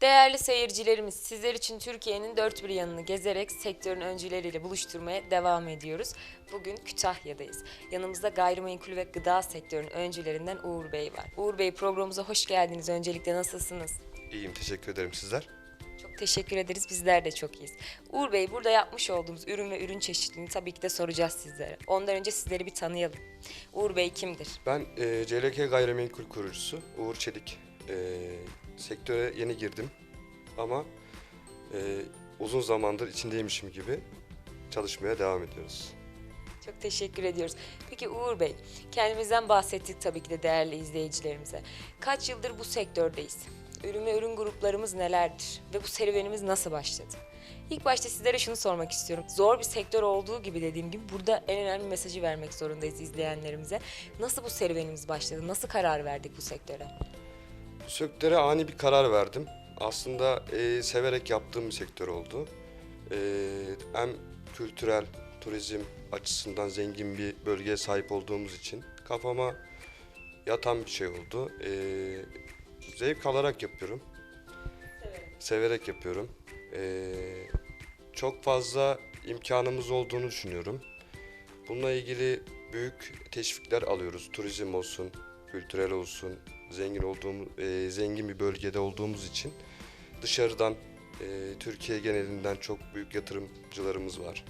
Değerli seyircilerimiz, sizler için Türkiye'nin dört bir yanını gezerek sektörün öncüleriyle buluşturmaya devam ediyoruz. Bugün Kütahya'dayız. Yanımızda gayrimenkul ve gıda sektörünün öncülerinden Uğur Bey var. Uğur Bey programımıza hoş geldiniz. Öncelikle nasılsınız? İyiyim, teşekkür ederim sizler. Çok teşekkür ederiz. Bizler de çok iyiyiz. Uğur Bey burada yapmış olduğumuz ürün ve ürün çeşitliliğini tabii ki de soracağız sizlere. Ondan önce sizleri bir tanıyalım. Uğur Bey kimdir? Ben e, CLK Gayrimenkul kurucusu Uğur Çelik. E, sektöre yeni girdim ama e, uzun zamandır içindeymişim gibi çalışmaya devam ediyoruz. Çok teşekkür ediyoruz. Peki Uğur Bey, kendimizden bahsettik tabii ki de değerli izleyicilerimize. Kaç yıldır bu sektördeyiz? Ürün ve ürün gruplarımız nelerdir? Ve bu serüvenimiz nasıl başladı? İlk başta sizlere şunu sormak istiyorum. Zor bir sektör olduğu gibi dediğim gibi burada en önemli mesajı vermek zorundayız izleyenlerimize. Nasıl bu serüvenimiz başladı? Nasıl karar verdik bu sektöre? Bu sektöre ani bir karar verdim. Aslında e, severek yaptığım bir sektör oldu. E, hem kültürel, turizm açısından zengin bir bölgeye sahip olduğumuz için kafama yatan bir şey oldu. E, zevk alarak yapıyorum. Severek yapıyorum. Ee, çok fazla imkanımız olduğunu düşünüyorum. Bununla ilgili büyük teşvikler alıyoruz. Turizm olsun, kültürel olsun, zengin olduğumuz, e, zengin bir bölgede olduğumuz için dışarıdan, e, Türkiye genelinden çok büyük yatırımcılarımız var.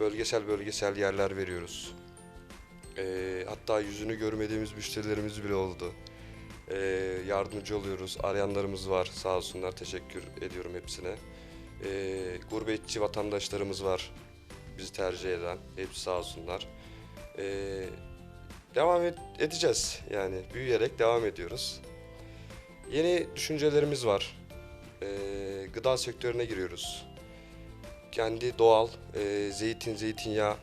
Bölgesel bölgesel yerler veriyoruz. E, hatta yüzünü görmediğimiz müşterilerimiz bile oldu. Ee, yardımcı oluyoruz. Arayanlarımız var sağ olsunlar. Teşekkür ediyorum hepsine. Ee, gurbetçi vatandaşlarımız var bizi tercih eden. Hepsi sağ olsunlar. Ee, devam edeceğiz yani büyüyerek devam ediyoruz. Yeni düşüncelerimiz var. Ee, gıda sektörüne giriyoruz. Kendi doğal e, zeytin, zeytinyağı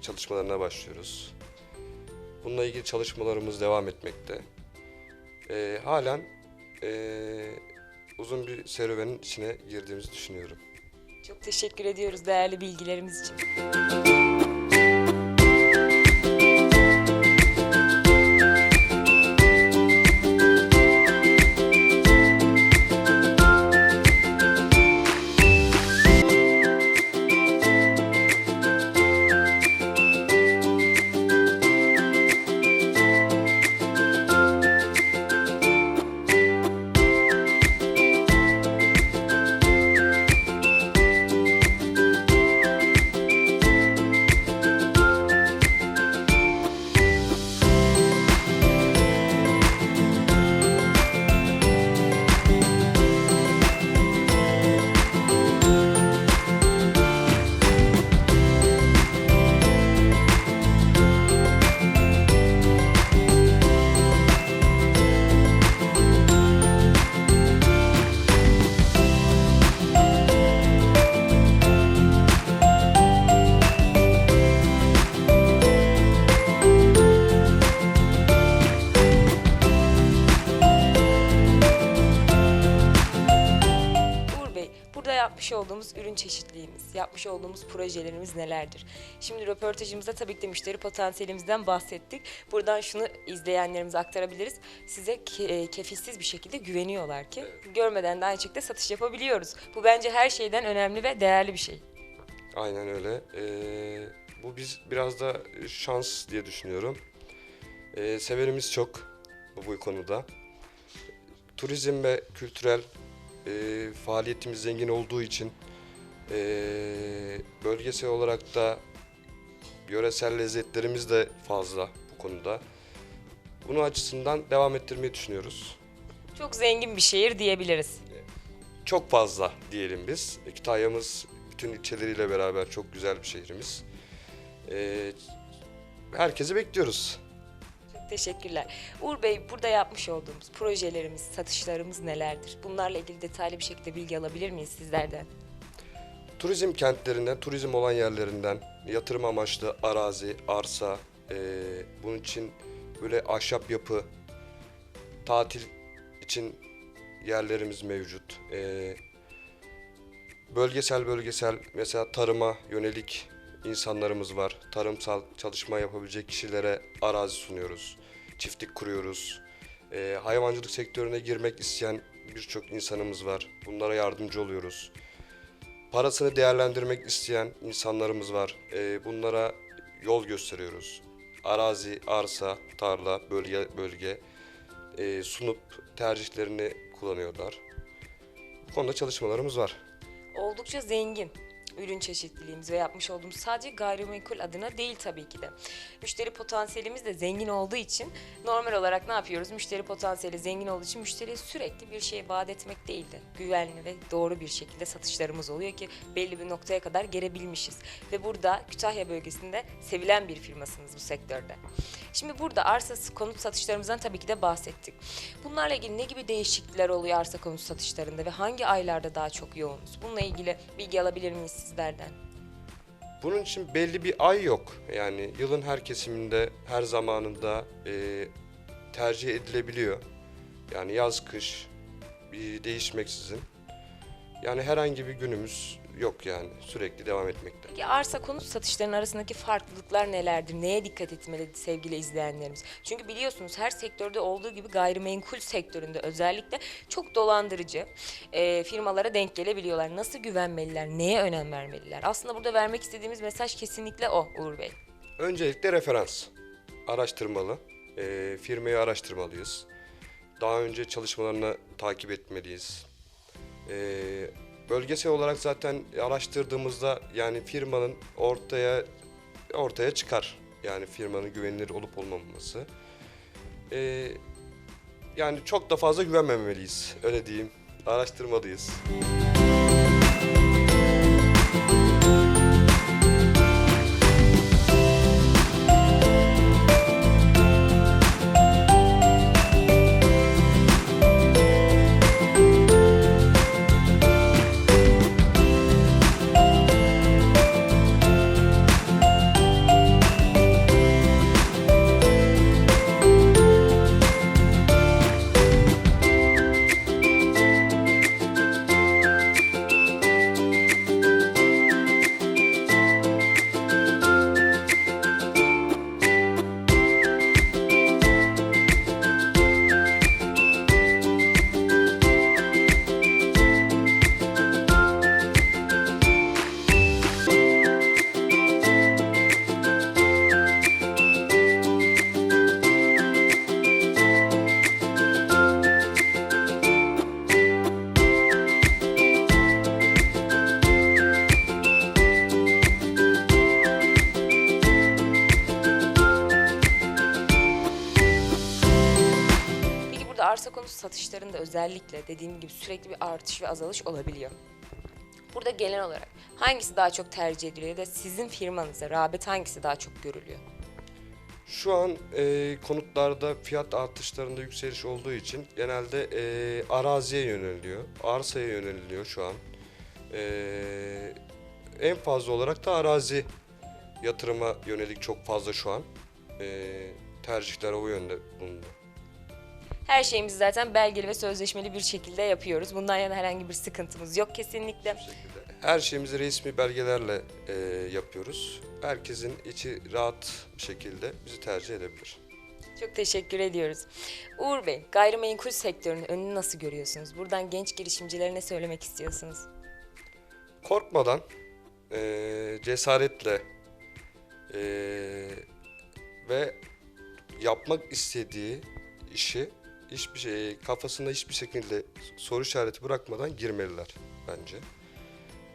çalışmalarına başlıyoruz. Bununla ilgili çalışmalarımız devam etmekte. Ee, halen ee, uzun bir serüvenin içine girdiğimizi düşünüyorum. Çok teşekkür ediyoruz değerli bilgilerimiz için. Olduğumuz ürün çeşitliliğimiz, yapmış olduğumuz projelerimiz nelerdir? Şimdi röportajımızda tabii ki de müşteri potansiyelimizden bahsettik. Buradan şunu izleyenlerimize aktarabiliriz. Size ke- e, kefilsiz bir şekilde güveniyorlar ki görmeden de aynı şekilde satış yapabiliyoruz. Bu bence her şeyden önemli ve değerli bir şey. Aynen öyle. Ee, bu biz biraz da şans diye düşünüyorum. Ee, severimiz çok bu, bu konuda. Turizm ve kültürel e, faaliyetimiz zengin olduğu için e, bölgesel olarak da yöresel lezzetlerimiz de fazla bu konuda. Bunun açısından devam ettirmeyi düşünüyoruz. Çok zengin bir şehir diyebiliriz. Çok fazla diyelim biz. Kütahya'mız bütün ilçeleriyle beraber çok güzel bir şehrimiz. Ee, herkesi bekliyoruz. Çok teşekkürler. Uğur Bey, burada yapmış olduğumuz projelerimiz, satışlarımız nelerdir? Bunlarla ilgili detaylı bir şekilde bilgi alabilir miyiz sizlerden? Turizm kentlerinden, turizm olan yerlerinden yatırım amaçlı arazi, arsa, ee, bunun için böyle ahşap yapı, tatil için yerlerimiz mevcut. Ee, bölgesel bölgesel mesela tarıma yönelik insanlarımız var. Tarımsal çalışma yapabilecek kişilere arazi sunuyoruz. Çiftlik kuruyoruz. Ee, hayvancılık sektörüne girmek isteyen birçok insanımız var. Bunlara yardımcı oluyoruz. Parasını değerlendirmek isteyen insanlarımız var. Ee, bunlara yol gösteriyoruz. Arazi, arsa, tarla, bölge, bölge e, sunup tercihlerini kullanıyorlar. Bu konuda çalışmalarımız var. Oldukça zengin ürün çeşitliliğimiz ve yapmış olduğumuz sadece gayrimenkul adına değil tabii ki de. Müşteri potansiyelimiz de zengin olduğu için normal olarak ne yapıyoruz? Müşteri potansiyeli zengin olduğu için müşteriye sürekli bir şey vaat etmek değil de güvenli ve doğru bir şekilde satışlarımız oluyor ki belli bir noktaya kadar gelebilmişiz. Ve burada Kütahya bölgesinde sevilen bir firmasınız bu sektörde. Şimdi burada arsa konut satışlarımızdan tabii ki de bahsettik. Bunlarla ilgili ne gibi değişiklikler oluyor arsa konut satışlarında ve hangi aylarda daha çok yoğunuz? Bununla ilgili bilgi alabilir miyiz sizlerden? Bunun için belli bir ay yok. Yani yılın her kesiminde, her zamanında e, tercih edilebiliyor. Yani yaz, kış bir değişmeksizin. Yani herhangi bir günümüz yok yani. Sürekli devam etmekte. Peki arsa konut satışlarının arasındaki farklılıklar nelerdir? Neye dikkat etmeli sevgili izleyenlerimiz? Çünkü biliyorsunuz her sektörde olduğu gibi gayrimenkul sektöründe özellikle çok dolandırıcı e, firmalara denk gelebiliyorlar. Nasıl güvenmeliler? Neye önem vermeliler? Aslında burada vermek istediğimiz mesaj kesinlikle o Uğur Bey. Öncelikle referans. Araştırmalı. E, firmayı araştırmalıyız. Daha önce çalışmalarını takip etmeliyiz. E, bölgesel olarak zaten araştırdığımızda yani firmanın ortaya ortaya çıkar. Yani firmanın güvenilir olup olmaması. E, yani çok da fazla güvenmemeliyiz. Öyle diyeyim. Araştırmalıyız. Peki özellikle dediğim gibi sürekli bir artış ve azalış olabiliyor. Burada genel olarak hangisi daha çok tercih ediliyor ya da sizin firmanıza rağbet hangisi daha çok görülüyor? Şu an e, konutlarda fiyat artışlarında yükseliş olduğu için genelde e, araziye yöneliliyor, arsaya yöneliliyor şu an. E, en fazla olarak da arazi yatırıma yönelik çok fazla şu an. E, tercihler o yönde bulundu. Her şeyimizi zaten belgeli ve sözleşmeli bir şekilde yapıyoruz. Bundan yana herhangi bir sıkıntımız yok kesinlikle. Her şeyimizi resmi belgelerle e, yapıyoruz. Herkesin içi rahat bir şekilde bizi tercih edebilir. Çok teşekkür ediyoruz. Uğur Bey, gayrimenkul sektörünün önünü nasıl görüyorsunuz? Buradan genç girişimcilere ne söylemek istiyorsunuz? korkmadan, e, cesaretle e, ve yapmak istediği işi hiçbir şey kafasında hiçbir şekilde soru işareti bırakmadan girmeliler bence.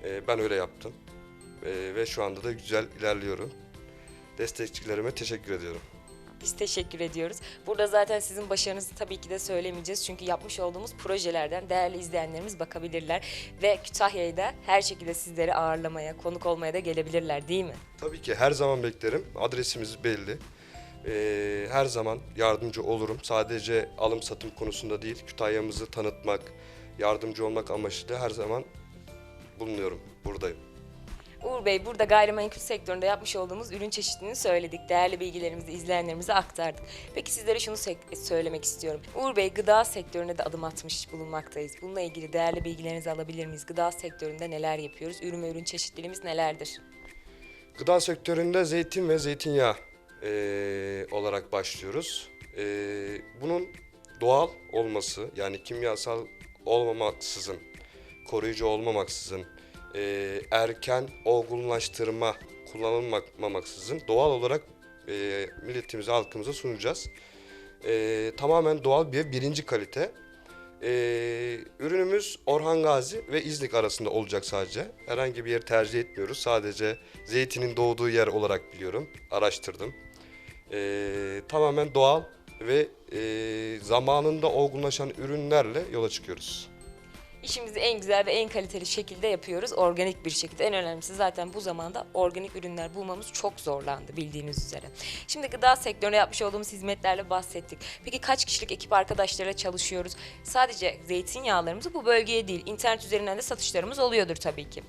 E, ben öyle yaptım E, ve şu anda da güzel ilerliyorum. Destekçilerime teşekkür ediyorum. Biz teşekkür ediyoruz. Burada zaten sizin başarınızı tabii ki de söylemeyeceğiz. Çünkü yapmış olduğumuz projelerden değerli izleyenlerimiz bakabilirler. Ve Kütahya'yı da her şekilde sizleri ağırlamaya, konuk olmaya da gelebilirler değil mi? Tabii ki her zaman beklerim. Adresimiz belli. Ee, her zaman yardımcı olurum. Sadece alım satım konusunda değil, Kütahya'mızı tanıtmak, yardımcı olmak amaçlı her zaman bulunuyorum, buradayım. Uğur Bey burada gayrimenkul sektöründe yapmış olduğumuz ürün çeşitliliğini söyledik. Değerli bilgilerimizi izleyenlerimize aktardık. Peki sizlere şunu söylemek istiyorum. Uğur Bey gıda sektörüne de adım atmış bulunmaktayız. Bununla ilgili değerli bilgilerinizi alabilir miyiz? Gıda sektöründe neler yapıyoruz? Ürün ve ürün çeşitliliğimiz nelerdir? Gıda sektöründe zeytin ve zeytinyağı ee, olarak başlıyoruz. Ee, bunun doğal olması, yani kimyasal olmamaksızın, koruyucu olmamaksızın, e, erken olgunlaştırma kullanılmamaksızın doğal olarak e, milletimize, halkımıza sunacağız. E, tamamen doğal bir birinci kalite. E, ürünümüz Orhan Gazi ve İznik arasında olacak sadece. Herhangi bir yer tercih etmiyoruz. Sadece zeytinin doğduğu yer olarak biliyorum. Araştırdım. E, tamamen doğal ve e, zamanında olgunlaşan ürünlerle yola çıkıyoruz. İşimizi en güzel ve en kaliteli şekilde yapıyoruz. Organik bir şekilde. En önemlisi zaten bu zamanda organik ürünler bulmamız çok zorlandı bildiğiniz üzere. Şimdi gıda sektöründe yapmış olduğumuz hizmetlerle bahsettik. Peki kaç kişilik ekip arkadaşlarıyla çalışıyoruz? Sadece zeytinyağlarımızı bu bölgeye değil, internet üzerinden de satışlarımız oluyordur tabii ki.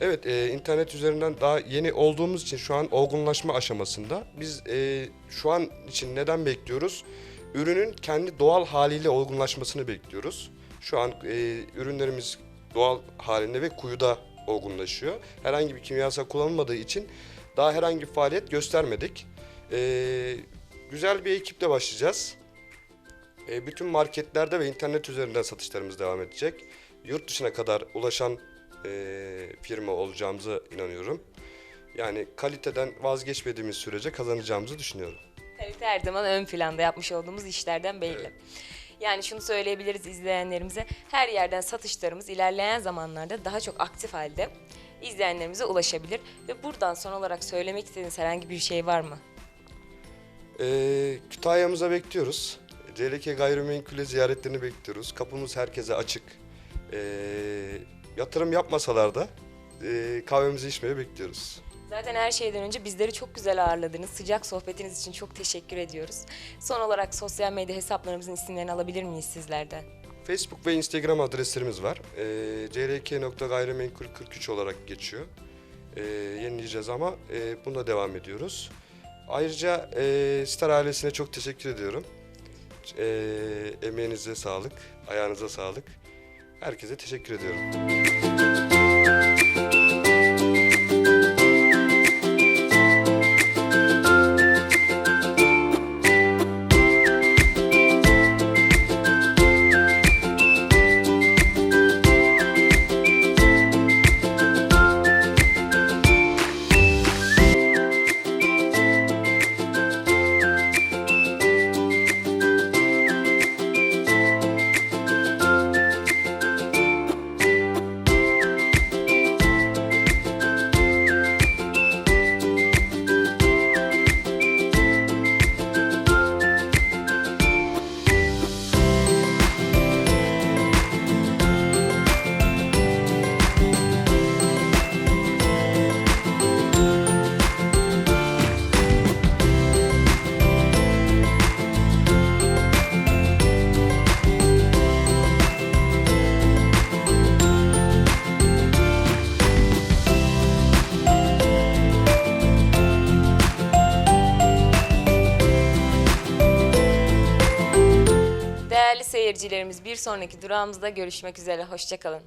Evet, e, internet üzerinden daha yeni olduğumuz için şu an olgunlaşma aşamasında. Biz e, şu an için neden bekliyoruz? Ürünün kendi doğal haliyle olgunlaşmasını bekliyoruz. Şu an e, ürünlerimiz doğal halinde ve kuyuda olgunlaşıyor. Herhangi bir kimyasal kullanılmadığı için daha herhangi bir faaliyet göstermedik. E, güzel bir ekiple başlayacağız. E, bütün marketlerde ve internet üzerinden satışlarımız devam edecek. Yurt dışına kadar ulaşan e, firma olacağımıza inanıyorum. Yani kaliteden vazgeçmediğimiz sürece kazanacağımızı düşünüyorum. Kalite her zaman ön planda yapmış olduğumuz işlerden belli. Yani şunu söyleyebiliriz izleyenlerimize. Her yerden satışlarımız ilerleyen zamanlarda daha çok aktif halde izleyenlerimize ulaşabilir. Ve buradan son olarak söylemek istediğiniz herhangi bir şey var mı? E, Kütahya'mıza bekliyoruz. CLK Gayrimenkul'e ziyaretlerini bekliyoruz. Kapımız herkese açık. E, yatırım yapmasalar da e, kahvemizi içmeye bekliyoruz. Zaten her şeyden önce bizleri çok güzel ağırladınız. Sıcak sohbetiniz için çok teşekkür ediyoruz. Son olarak sosyal medya hesaplarımızın isimlerini alabilir miyiz sizlerden? Facebook ve Instagram adreslerimiz var. E, clk.gayrimenkul43 olarak geçiyor. E, yenileyeceğiz ama e, buna devam ediyoruz. Ayrıca e, Star ailesine çok teşekkür ediyorum. E, emeğinize sağlık, ayağınıza sağlık. Herkese teşekkür ediyorum. Bir sonraki durağımızda görüşmek üzere. Hoşçakalın.